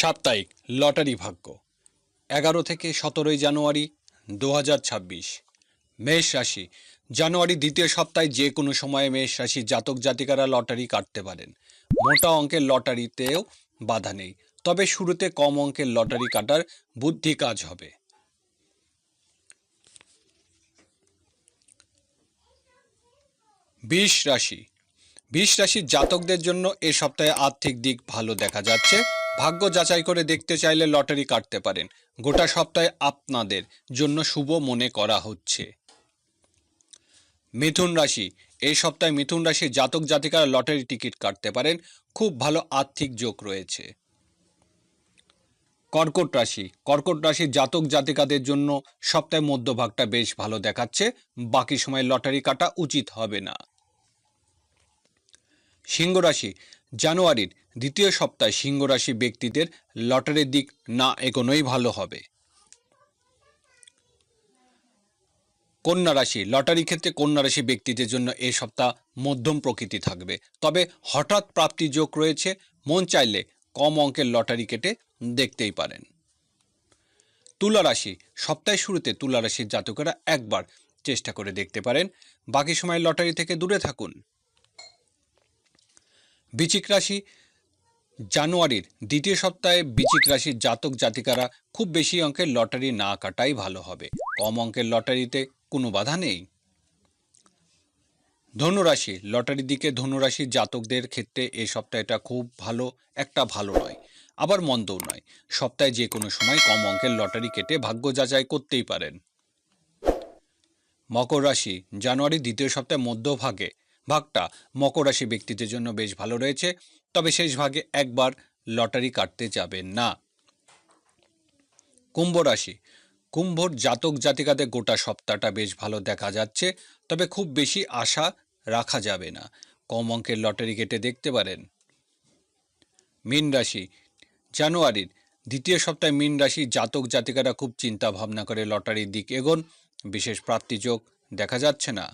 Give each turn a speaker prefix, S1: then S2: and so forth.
S1: সাপ্তাহিক লটারি ভাগ্য, এগারো থেকে সতেরোই জানুয়ারি দু হাজার ছাব্বিশ। মেষ রাশি, জানুয়ারি দ্বিতীয় সপ্তাহে যে কোনো সময়ে মেষ রাশি জাতক জাতিকারা লটারি কাটতে পারেন। মোটা অঙ্কের লটারিতেও বাধা নেই, তবে শুরুতে কম অঙ্কের লটারি কাটার বুদ্ধি কাজ হবে। বিষ রাশি, বিষ রাশির জাতকদের জন্য এ সপ্তাহে আর্থিক দিক ভালো দেখা যাচ্ছে। ভাগ্য যাচাই করে দেখতে চাইলে লটারি কাটতে পারেন। গোটা সপ্তাহে আপনাদের জন্য শুভ মনে করা হচ্ছে। মিথুন রাশি। এই সপ্তাহে মিথুন রাশির জাতক জাতিকারা লটারি টিকিট কাটতে পারেন। খুব ভালো আর্থিক যোগ রয়েছে। কর্কট রাশি। কর্কট রাশির জাতক জাতিকাদের জন্য সপ্তাহের মধ্যভাগটা বেশ ভালো দেখাচ্ছে। বাকি সময় লটারি কাটা উচিত হবে না। সিংহ রাশি। জানুয়ারির দ্বিতীয় সপ্তাহে সিংহ রাশি ব্যক্তিদের লটারির দিক না এগোনোই ভালো হবে। কন্যা রাশি লটারি ক্ষেত্রে কন্যা রাশি ব্যক্তিদের জন্য এই সপ্তাহ মধ্যম প্রকৃতি থাকবে। তবে হঠাৎ প্রাপ্তি যোগ রয়েছে, মন চাইলে কম অঙ্কের লটারি কেটে দেখতেই পারেন। তুলা রাশি, সপ্তাহের শুরুতে তুলা রাশির জাতকেরা একবার চেষ্টা করে দেখতে পারেন। বাকি সময় লটারি থেকে দূরে থাকুন। বৃচিক রাশি জানুয়ারির দ্বিতীয় সপ্তাহে বৃচিক রাশির জাতক জাতিকারা খুব বেশি অঙ্কের লটারি না কাটাই ভালো হবে। কম অঙ্কের লটারিতে কোনো বাধা নেই। ধনুরাশি, লটারির দিকে ধনুরাশির জাতকদের ক্ষেত্রে এই সপ্তাহটা খুব ভালো, একটা ভালো নয়। আবার মন্দও নয়। সপ্তাহে যে কোনো সময় কম অঙ্কের লটারি কেটে ভাগ্য যাচাই করতেই পারেন। মকর রাশি জানুয়ারি দ্বিতীয় সপ্তাহে মধ্যভাগে ভাগটা মকর রাশি ব্যক্তিদের জন্য বেশ ভালো রয়েছে, তবে শেষ ভাগে একবার লটারি কাটতে যাবেন না। কুম্ভ রাশি, কুম্ভর জাতক জাতিকাদের গোটা সপ্তাহটা বেশ ভালো দেখা যাচ্ছে, তবে খুব বেশি আশা রাখা যাবে না। কম অঙ্কের লটারি কেটে দেখতে পারেন। মীন রাশি, জানুয়ারির দ্বিতীয় সপ্তাহে মীন রাশি জাতক জাতিকারা খুব চিন্তা ভাবনা করে লটারির দিক এগোন, বিশেষ প্রাপ্তিযোগ দেখা যাচ্ছে না।